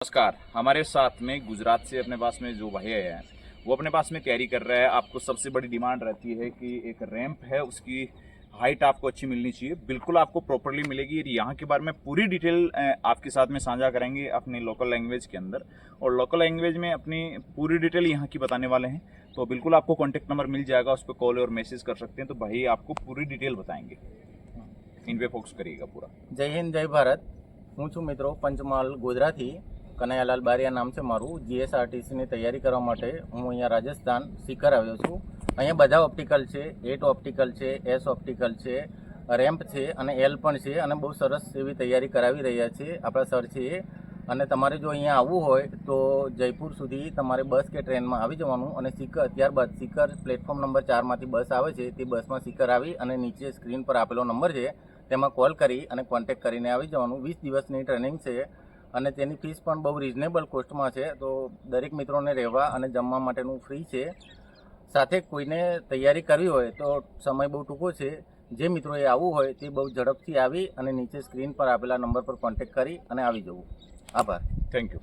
नमस्कार। हमारे साथ में गुजरात से अपने पास में जो भाई है, वो अपने पास में तैयारी कर रहा है। आपको सबसे बड़ी डिमांड रहती है कि एक रैंप है, उसकी हाइट आपको अच्छी मिलनी चाहिए। बिल्कुल आपको प्रॉपरली मिलेगी यहाँ के बारे में पूरी डिटेल आपके साथ में साझा करेंगे अपनी लोकल लैंग्वेज के अंदर। और लोकल लैंग्वेज में अपनी पूरी डिटेल यहाँ की बताने वाले हैं। तो बिल्कुल आपको कॉन्टैक्ट नंबर मिल जाएगा, उस पर कॉल और मैसेज कर सकते हैं। तो भाई आपको पूरी डिटेल बताएँगे। इन पे फोकस करिएगा पूरा। जय हिंद, जय भारत। हूँ, छू मित्रों, पंचमहल गुजराती કનૈયાલાલ બારિયા નામ છે મારું. જીએસઆરટીસીની તૈયારી કરવા માટે હું અહીંયા રાજસ્થાન સિકર આવ્યો છું. અહીંયા બધા ઓપ્ટિકલ છે એટ ઓપ્ટિકલ છે એસ ઓપ્ટિકલ છે રેમ્પ છે અને એલ પણ છે અને બહુ સરસ એવી તૈયારી કરાવી રહ્યા છે આપણા સર છે અને તમારે જો અહીંયા આવવું હોય તો જયપુર સુધી તમારે બસ કે ટ્રેનમાં આવી જવાનું અને સિકર ત્યારબાદ સિકર પ્લેટફોર્મ નંબર ચારમાંથી બસ આવે છે તે બસમાં સિકર આવી અને નીચે સ્ક્રીન પર આપેલો નંબર છે. તેમાં કોલ કરી અને કોન્ટેક્ટ કરીને આવી જવાનું. વીસ દિવસની ટ્રેનિંગ છે. અને તેની ફીસ પણ બહુ રિઝનેબલ કોસ્ટમાં છે. તો દરેક મિત્રોને રહેવા અને જમવા માટેનું ફ્રી છે. સાથે કોઈને તૈયારી કરવી હોય તો સમય બહુ ટૂંકો છે. જે મિત્રોએ આવવું હોય તે બહુ ઝડપથી આવી અને નીચે સ્ક્રીન પર આપેલા નંબર પર કોન્ટેક્ટ કરી અને આવી જવું. આભાર. Thank you